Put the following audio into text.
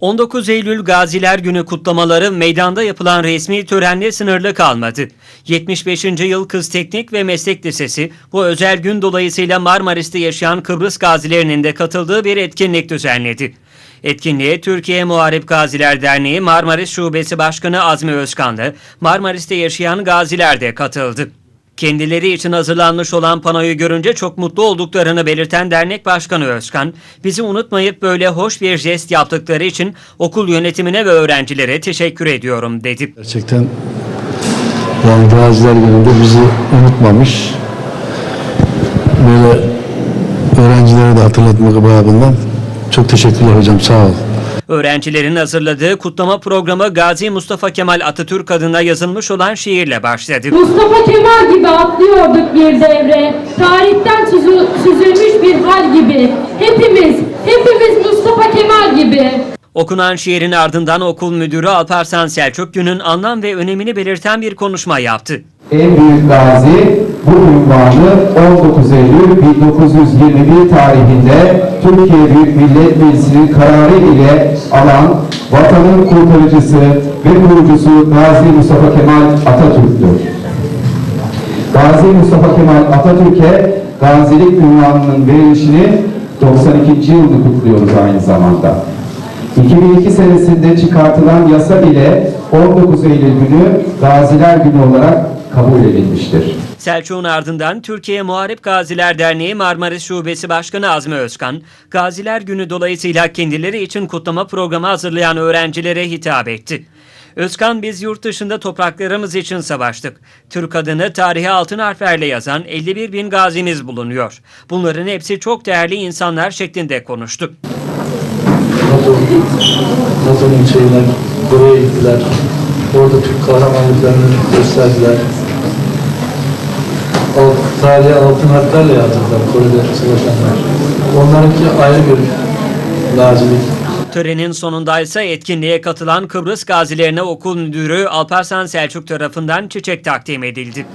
19 Eylül Gaziler Günü kutlamaları meydanda yapılan resmi törenle sınırlı kalmadı. 75. Yıl Kız Teknik ve Meslek Lisesi bu özel gün dolayısıyla Marmaris'te yaşayan Kıbrıs gazilerinin de katıldığı bir etkinlik düzenledi. Etkinliğe Türkiye Muharip Gaziler Derneği Marmaris Şubesi Başkanı Azmi Özkan'la Marmaris'te yaşayan gaziler de katıldı. Kendileri için hazırlanmış olan panoyu görünce çok mutlu olduklarını belirten dernek başkanı Özkan, bizi unutmayıp böyle hoş bir jest yaptıkları için okul yönetimine ve öğrencilere teşekkür ediyorum dedi. Gerçekten yani Gaziler Günü'nde bizi unutmamış. Böyle öğrencilere de hatırlatmak babından çok teşekkürler hocam sağ ol. Öğrencilerin hazırladığı kutlama programı Gazi Mustafa Kemal Atatürk adına yazılmış olan şiirle başladı. Mustafa Kemal gibi atlıyorduk bir devre. Tarihten süzü- süzülmüş bir hal gibi. Hepimiz, hepimiz Mustafa Kemal gibi. Okunan şiirin ardından okul müdürü Alparslan Selçuk günün anlam ve önemini belirten bir konuşma yaptı. En büyük gazi bu ünvanı 19 Eylül 1921 tarihinde Türkiye Büyük Millet Meclisi'nin kararı ile alan vatanın kurtarıcısı ve kurucusu Gazi Mustafa Kemal Atatürk'tür. Gazi Mustafa Kemal Atatürk'e gazilik ünvanının verilişini 92. yılını kutluyoruz aynı zamanda. 2002 senesinde çıkartılan yasa ile 19 Eylül günü Gaziler Günü olarak kabul edilmiştir. Selçuk'un ardından Türkiye Muharip Gaziler Derneği Marmaris Şubesi Başkanı Azmi Özkan, Gaziler Günü dolayısıyla kendileri için kutlama programı hazırlayan öğrencilere hitap etti. Özkan biz yurt dışında topraklarımız için savaştık. Türk adını tarihe altın harflerle yazan 51 bin gazimiz bulunuyor. Bunların hepsi çok değerli insanlar şeklinde konuştu. NATO, NATO'nun şeyler buraya gittiler. Orada Türk kahramanlıklarını gösterdiler. O tarihe altın harflerle yazdılar Kore'de savaşanlar. Onlarınki ayrı bir lacilik. Törenin sonunda ise etkinliğe katılan Kıbrıs gazilerine okul müdürü Alparslan Selçuk tarafından çiçek takdim edildi.